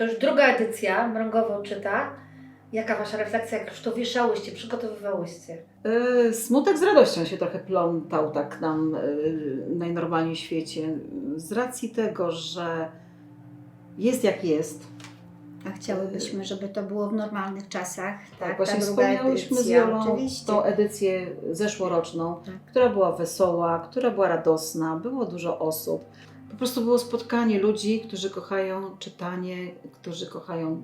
To już druga edycja, Mrągowo czyta. Jaka Wasza refleksja, jak już to wieszałyście, przygotowywałyście? E, Smutek z radością się trochę plątał tak nam e, najnormalniej w świecie. Z racji tego, że jest jak jest. A chciałybyśmy, żeby to było w normalnych czasach. Tak, Tak, właśnie wspomniałyśmy z edycja, Jolą Oczywiście. tą edycję zeszłoroczną, Tak. która była wesoła, która była radosna, było dużo osób. Po prostu było spotkanie ludzi, którzy kochają czytanie, którzy kochają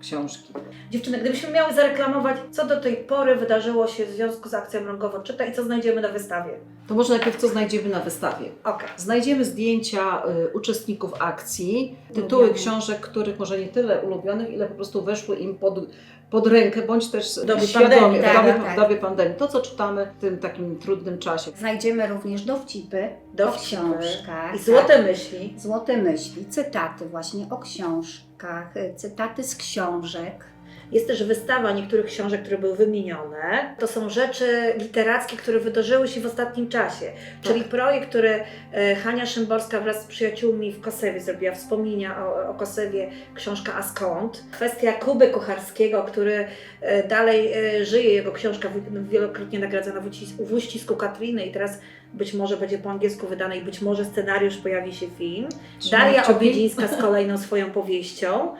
książki. Dziewczyny, gdybyśmy miały zareklamować, co do tej pory wydarzyło się w związku z akcją Mrągowo czyta i co znajdziemy na wystawie. To może najpierw co znajdziemy na wystawie. Okej. Znajdziemy zdjęcia y, uczestników akcji, tytuły Ulubionych. książek, których może nie tyle ulubionych, ile po prostu weszły im pod, pod rękę, bądź też dobie świadomie, pandemii, w, tak, dobie, tak. w dobie pandemii. To, co czytamy w tym takim trudnym czasie. Znajdziemy również dowcipy, Dowcipy o książkach. I złote tak. myśli. Złote myśli, cytaty właśnie o książkach, y, cytaty z książek. Jest też wystawa niektórych książek, które były wymienione. To są rzeczy literackie, które wydarzyły się w ostatnim czasie. Czyli projekt, który e, Hania Szymborska wraz z przyjaciółmi w Kosewie zrobiła, wspomnienia o, o Kosewie, książka A skąd? Kwestia Kuby Kucharskiego, który e, dalej e, żyje, jego książka wi- wielokrotnie nagradzana w uścisku Katriny i teraz być może będzie po angielsku wydana i być może scenariusz pojawi się film. Daria kciuki. Obiedzińska z kolejną swoją powieścią.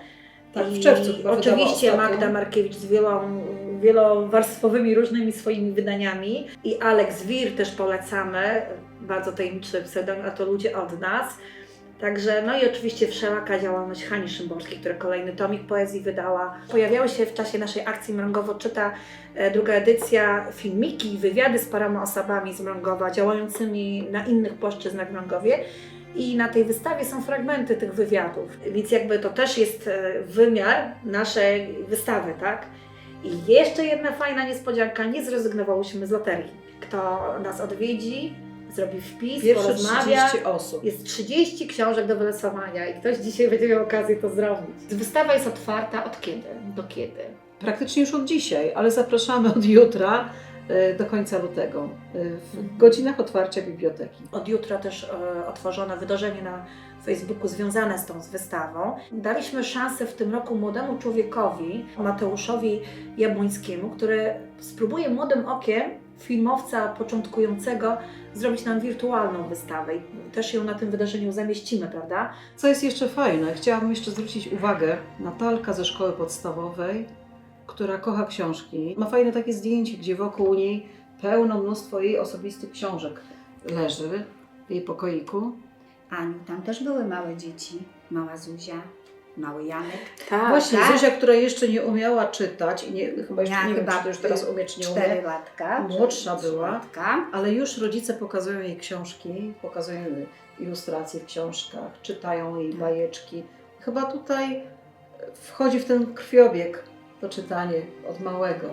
Tak, w czerwcu chyba Oczywiście. Magda Markiewicz z wielą, wielowarstwowymi różnymi swoimi wydaniami. I Alex Wir też polecamy, bardzo tajemniczy pseudonim, a to ludzie od nas. Także, no i oczywiście wszelaka działalność Hani Szymborskiej, która kolejny tomik poezji wydała. Pojawiały się w czasie naszej akcji Mrągowo Czyta e, druga edycja, filmiki i wywiady z paroma osobami z Mrągowa, działającymi na innych płaszczyznach w Mrągowie. I na tej wystawie są fragmenty tych wywiadów, więc jakby to też jest e, wymiar naszej wystawy, tak? I jeszcze jedna fajna niespodzianka, nie zrezygnowałyśmy z loterii. Kto nas odwiedzi, zrobi wpis, Pierwsze porozmawia. 30 osób. Jest 30 książek do wylosowania i ktoś dzisiaj będzie miał okazję to zrobić. Wystawa jest otwarta od kiedy do kiedy? Praktycznie już od dzisiaj, ale zapraszamy od jutra do końca lutego y, w Mhm. godzinach otwarcia biblioteki. Od jutra też e, otworzono wydarzenie na Facebooku związane z tą wystawą. Daliśmy szansę w tym roku młodemu człowiekowi, Mateuszowi Jabłońskiemu, który spróbuje młodym okiem filmowca początkującego zrobić nam wirtualną wystawę. I też ją na tym wydarzeniu zamieścimy, prawda? Co jest jeszcze fajne, chciałabym jeszcze zwrócić uwagę, Natalka ze szkoły podstawowej, która kocha książki, ma fajne takie zdjęcie, gdzie wokół niej pełno mnóstwo jej osobistych książek leży w jej pokoiku. Aniu, tam też były małe dzieci. Mała Zuzia, mały Janek. Tak. Właśnie tak. Zuzia, która jeszcze nie umiała czytać i nie, chyba jeszcze nie wiem, chyba czy to już teraz umie, czy nie umie, latka. Młodsza była. latka. ale już rodzice pokazują jej książki, pokazują jej ilustracje w książkach, czytają jej Tak. bajeczki. Chyba tutaj wchodzi w ten krwiobieg to czytanie od małego.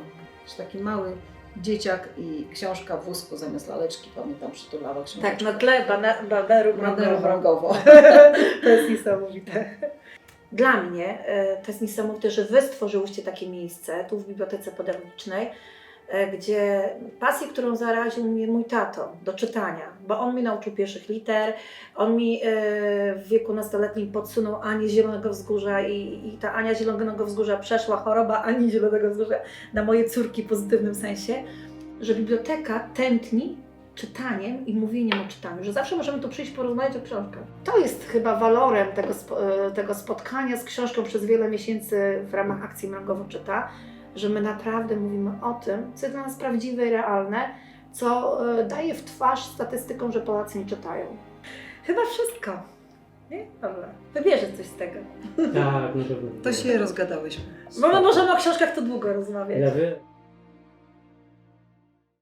Że taki mały dzieciak i książka w wózku zamiast laleczki, pamiętam, przytulała książkę. Tak, na tle bana- Baneru mrogowo. To jest niesamowite. Dla mnie e, to jest niesamowite, że Wy stworzyłyście takie miejsce tu w Bibliotece Pedagogicznej, e, gdzie pasję, którą zaraził mnie mój tato do czytania, bo on mnie nauczył pierwszych liter, on mi e, w wieku nastoletnim podsunął Anię Zielonego Wzgórza i, i ta Ania Zielonego Wzgórza przeszła choroba Ani Zielonego Wzgórza na moje córki w pozytywnym sensie, że biblioteka tętni czytaniem i mówieniem o czytaniu, że zawsze możemy tu przyjść porozmawiać o książkach. To jest chyba walorem tego, e, tego spotkania z książką przez wiele miesięcy w ramach akcji Mrągowo Czyta, że my naprawdę mówimy o tym, co jest dla nas prawdziwe i realne, co e, daje w twarz statystykom, że Polacy nie czytają. Chyba wszystko. Nie? Dobra. Wybierze coś z tego. Tak, na pewno. To się rozgadałyśmy. Bo my możemy o książkach to długo rozmawiać. Ja wiem.